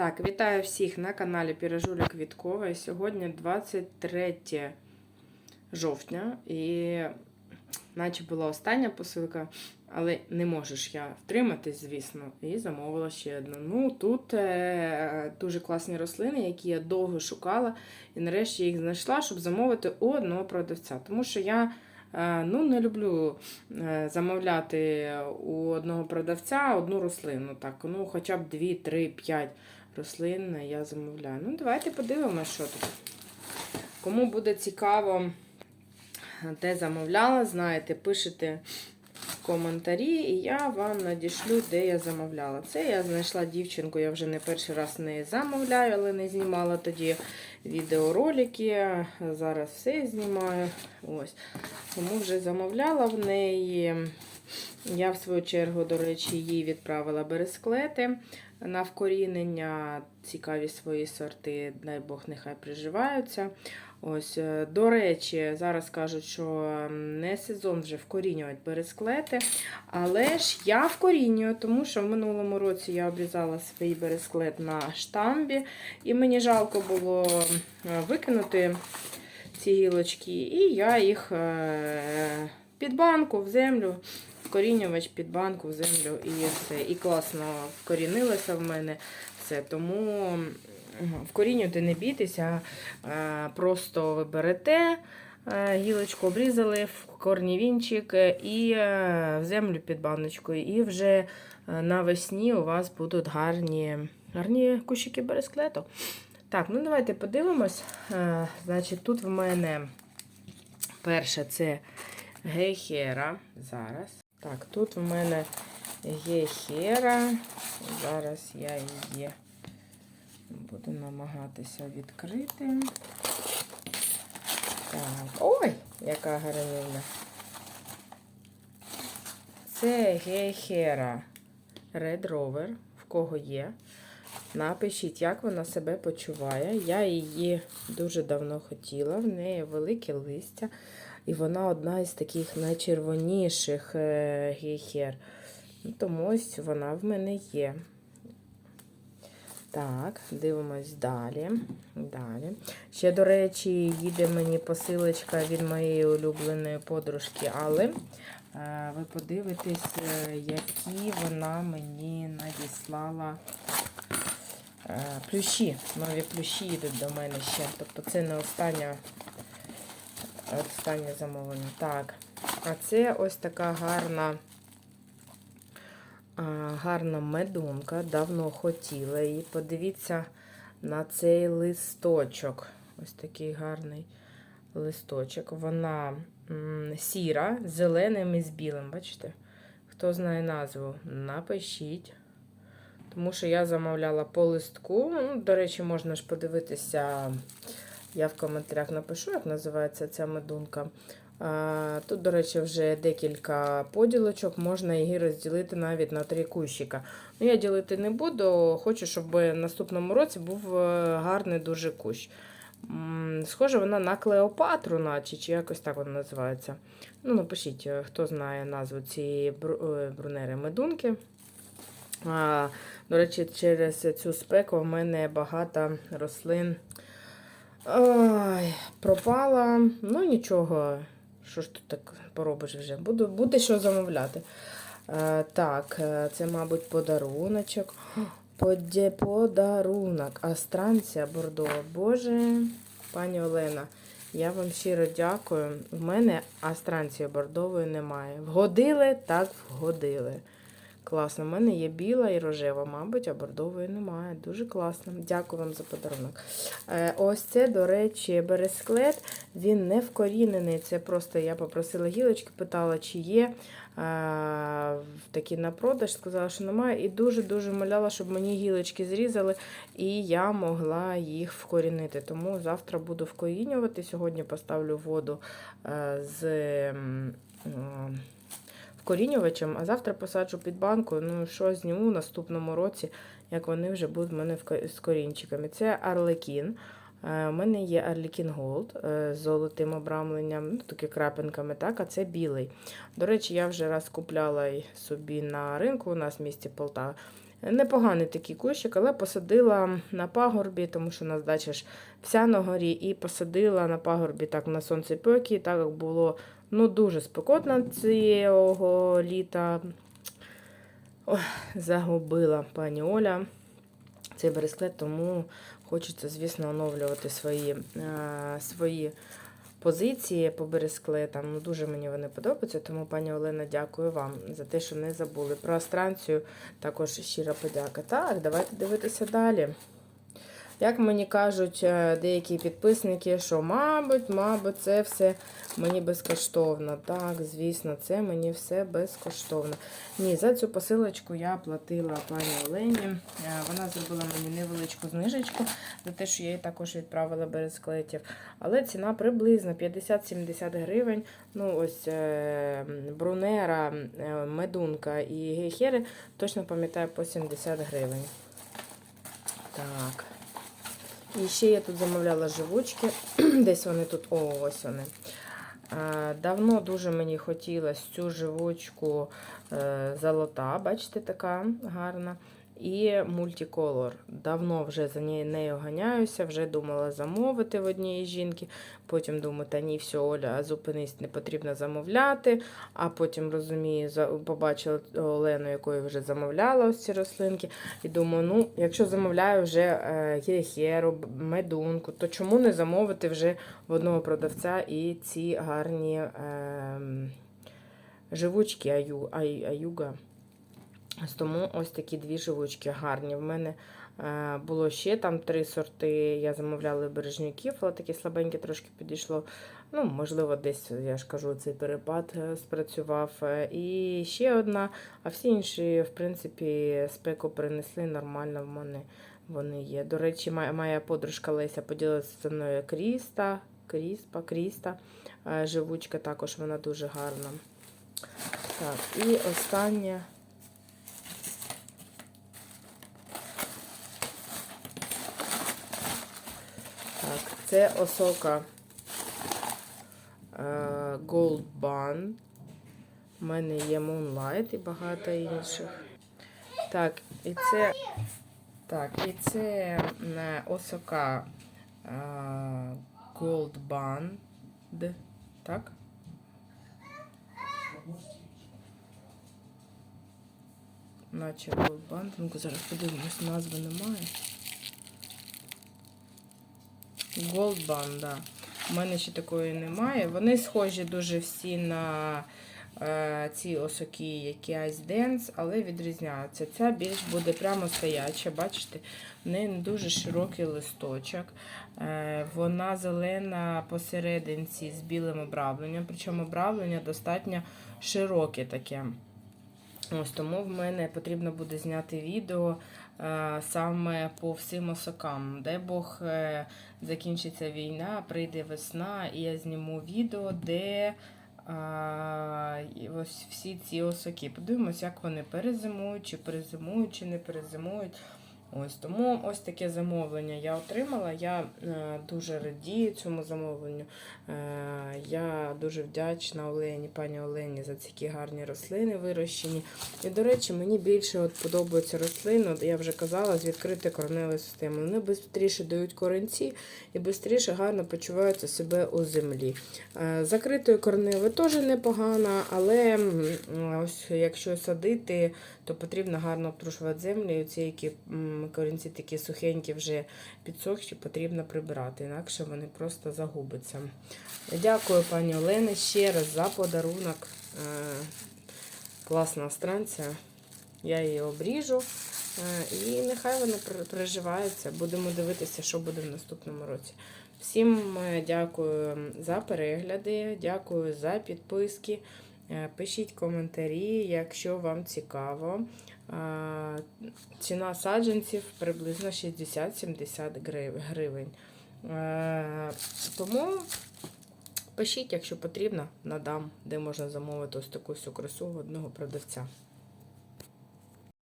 Так, вітаю всіх на каналі Піражуля Квіткова. І Сьогодні 23 жовтня, і наче була остання посилка, але не можеш я втриматись, звісно, і замовила ще одну. Ну, тут е, дуже класні рослини, які я довго шукала, і нарешті їх знайшла, щоб замовити у одного продавця. Тому що я е, ну, не люблю е, замовляти у одного продавця одну рослину. Так, ну, хоча б 2, 3, 5 рослин я замовляю. Ну, давайте подивимося, що тут. Кому буде цікаво, де замовляла, знаєте, пишете коментарі, і я вам надішлю, де я замовляла. Це я знайшла дівчинку, я вже не перший раз не замовляю, але не знімала тоді відеоролики. Зараз все знімаю. Ось. Тому вже замовляла в неї. Я, в свою чергу, до речі, їй відправила бересклети на вкорінення. Цікаві свої сорти, дай Бог, нехай приживаються. Ось, е, До речі, зараз кажуть, що не сезон вже вкорінювати бересклети. Але ж я вкорінюю, тому що в минулому році я обрізала свій бересклет на штамбі, і мені жалко було е, викинути ці гілочки, і я їх е, під банку в землю. Вкорінювач під банку в землю і все. І класно вкорінилося в мене все. Тому вкорінювати не бійтеся, просто ви берете гілочку, обрізали в корнівінчик і в землю під баночкою. І вже навесні у вас будуть гарні гарні кущики бересклету. Так, ну давайте подивимось. Значить, тут в мене перше це гейхера. Зараз. Так, тут в мене є хера. Зараз я її буду намагатися відкрити. Так, ой, яка гарнина. Це гейхера Red Rover, в кого є. Напишіть, як вона себе почуває. Я її дуже давно хотіла, в неї велике листя. І вона одна із таких найчервоніших е, гейхер. Ну, тому ось вона в мене є. Так, дивимось далі. Далі. Ще, до речі, їде мені посилочка від моєї улюбленої подружки, але е, ви подивитесь, е, які вона мені надіслала плющі. Нові плющі йдуть до мене ще. Тобто це не остання Останнє замовлення. Так, а це ось така гарна гарна медунка. Давно хотіла її. Подивіться на цей листочок. Ось такий гарний листочок. Вона сіра, зеленим і з білим. Бачите? Хто знає назву, напишіть. Тому що я замовляла по листку. Ну, До речі, можна ж подивитися. Я в коментарях напишу, як називається ця медунка. Тут, до речі, вже декілька поділочок, можна її розділити навіть на три кущика. Ну, Я ділити не буду, хочу, щоб в наступному році був е, гарний дуже кущ. Схоже, вона на Клеопатру, наче, чи якось так вона називається. Ну, Напишіть, е, хто знає назву цієї е, брунери медунки. До речі, через цю спеку в мене багато рослин. Ой, пропала. Ну нічого. Що ж тут так поробиш вже? Буду, Буде що замовляти. Е, так, е, це, мабуть, подаруночок. Поді, подарунок. Астранція Бордо. Боже, пані Олена, я вам щиро дякую. В мене астранції бордової немає. Вгодили, так вгодили. Класно. У мене є біла і рожева, мабуть, а бордової немає. Дуже класно. Дякую вам за подарунок. Е, ось це, до речі, бересклет, він не вкорінений. Це просто я попросила гілочки, питала, чи є е, такі на продаж. Сказала, що немає. І дуже-дуже моляла, щоб мені гілочки зрізали, і я могла їх вкорінити. Тому завтра буду вкорінювати. Сьогодні поставлю воду е, з вкорінювачем, а завтра посаджу під банку. Ну, що зніму в наступному році, як вони вже будуть в мене з корінчиками. Це Арлекін. У мене є Arlequin Gold е, з золотим обрамленням, ну, таки крапинками, так, а це білий. До речі, я вже раз купляла собі на ринку у нас в місті Полтава. Непоганий такий кущик, але посадила на пагорбі, тому що у нас дача ж вся на горі, і посадила на пагорбі так на сонцепекі, так як було ну, дуже спекотно цього літа. Ой, загубила пані Оля цей бересклет, тому хочеться, звісно, оновлювати свої, е, свої позиції по бересклетам. Ну, дуже мені вони подобаються, тому, пані Олена, дякую вам за те, що не забули. Про астранцію також щира подяка. Так, давайте дивитися далі. Як мені кажуть е, деякі підписники, що, мабуть, мабуть, це все мені безкоштовно. Так, звісно, це мені все безкоштовно. Ні, за цю посилочку я платила пані Олені. Е, Вона зробила мені невеличку знижечку за те, що я їй також відправила бересклетів. Але ціна приблизно 50-70 гривень. Ну, ось е, Брунера, Медунка і Гейхери точно пам'ятаю по 70 гривень. Так. І ще я тут замовляла живучки. Десь вони тут, о, ось вони. Е, Давно дуже мені хотілося цю живучку е, золота, бачите, така гарна. І мультиколор. Давно вже за нею ганяюся, вже думала замовити в однієї жінки. Потім думаю, та ні, все, Оля, зупинись, не потрібно замовляти. А потім розумію, побачила Олену, якою вже замовляла ось ці рослинки. І думаю, ну, якщо замовляю вже е, медунку, то чому не замовити вже в одного продавця і ці гарні е, живучки аю, ай, аюга. Тому ось такі дві живучки гарні. В мене е, було ще там три сорти. Я замовляла бережнюків, але таке слабеньке трошки підійшло. Ну, можливо, десь, я ж кажу, цей перепад е, спрацював. Е, І ще одна, а всі інші, в принципі, спеку принесли нормально в мене. Вони є. До речі, моя, подружка Леся поділилася зі мною Кріста, Кріспа, Кріста. Живучка також вона дуже гарна. Так, і останнє. Так, це осока е, Gold Bun. У мене є Moonlight і багато інших. Так, і це. Так, і це осока е, Gold Band. Так? Наче Gold Band. Ну, зараз подивимось, назви немає. Gold Band, да. У мене ще такої немає. Вони схожі дуже всі на е, ці осоки, які Ice Dance, але відрізняються. Ця більш буде прямо стояча, бачите, в неї дуже широкий листочок. Е, вона зелена посерединці з білим обравленням, причому обравлення достатньо широке таке. Ось тому в мене потрібно буде зняти відео е, саме по всім осокам. Де Бог е, закінчиться війна, прийде весна, і я зніму відео, де а, ось всі ці осоки. Подивимось, як вони перезимують, чи перезимують, чи не перезимують. Ось тому ось таке замовлення я отримала. Я е, дуже радію цьому замовленню. Е, я дуже вдячна Олені, пані Олені за ці гарні рослини вирощені. І, до речі, мені більше от подобаються рослини, я вже казала, з відкритою кореневою системою. Вони швидше дають коренці і швидше гарно почуваються себе у землі. Е, закритою кореневою теж непогано, але ось якщо садити, то потрібно гарно обтрушувати землю. Ці, які м, корінці такі сухенькі, вже підсохші, потрібно прибирати, інакше вони просто загубляться. Дякую, пані Олені, ще раз за подарунок. Е, Класна странця. Я її обріжу. Е, І нехай вона приживається. Будемо дивитися, що буде в наступному році. Всім е, дякую за перегляди, дякую за підписки. Е, Пишіть коментарі, якщо вам цікаво. Е, Ціна саджанців приблизно 60-70 гривень. Е, Тому пишіть, якщо потрібно, надам, де можна замовити ось таку всю красу одного продавця.